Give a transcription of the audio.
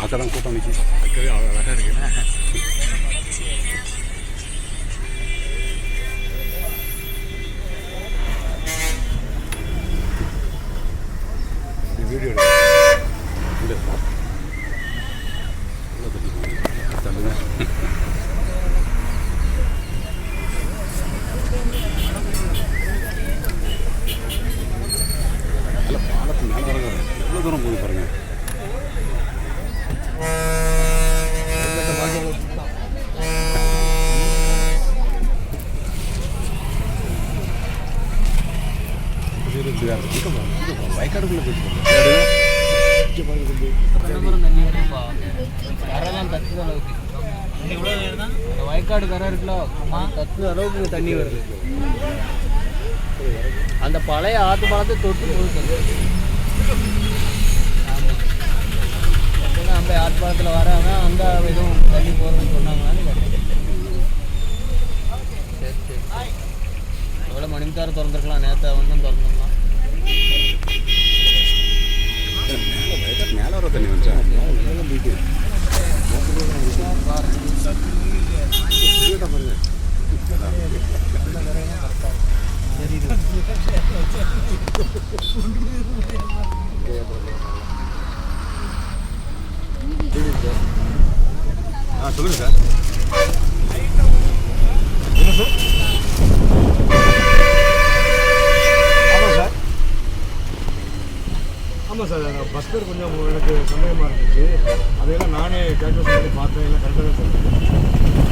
பார்க்க தான் கூட்டம் நிற்கி பார்க்கவே அவ்வளோ அழகாக இருக்குண்ணா வீடியோ பாலத்து மேலே எவ்வளோ தூரம் போகுது பாருங்க. வயக்காடுக்குள்ளே போயிட்டு வயக்காடு கரை இருக்குல்ல தத்துற அளவுக்கு தண்ணி வருது அந்த பழைய ஆத்து பாலத்தை தொட்டு போகுது அந்த ஆத்து பாலத்தில் வராங்க அந்த எதுவும் தண்ணி போகிறதுன்னு சொன்னாங்களான்னு. சரி சரி எவ்வளோ மணிமித்தாரம் திறந்துருக்கலாம் நேற்று வந்து திறந்துருக்கலாம் மேலே வயக்காடு மேலே வர தண்ணி வந்துச்சா மேலே போயிட்டு பாருங்க ஆ சொல்லுங்க சார் என்ன சார் ஆமாம் சார் ஆமாம் சார் பஸ் பேர் கொஞ்சம் எனக்கு சந்தேகமாக இருந்துச்சு. அதையெல்லாம் நானே கேட்டு பார்த்தேன். எல்லாம் கரெக்டாக தான் சார்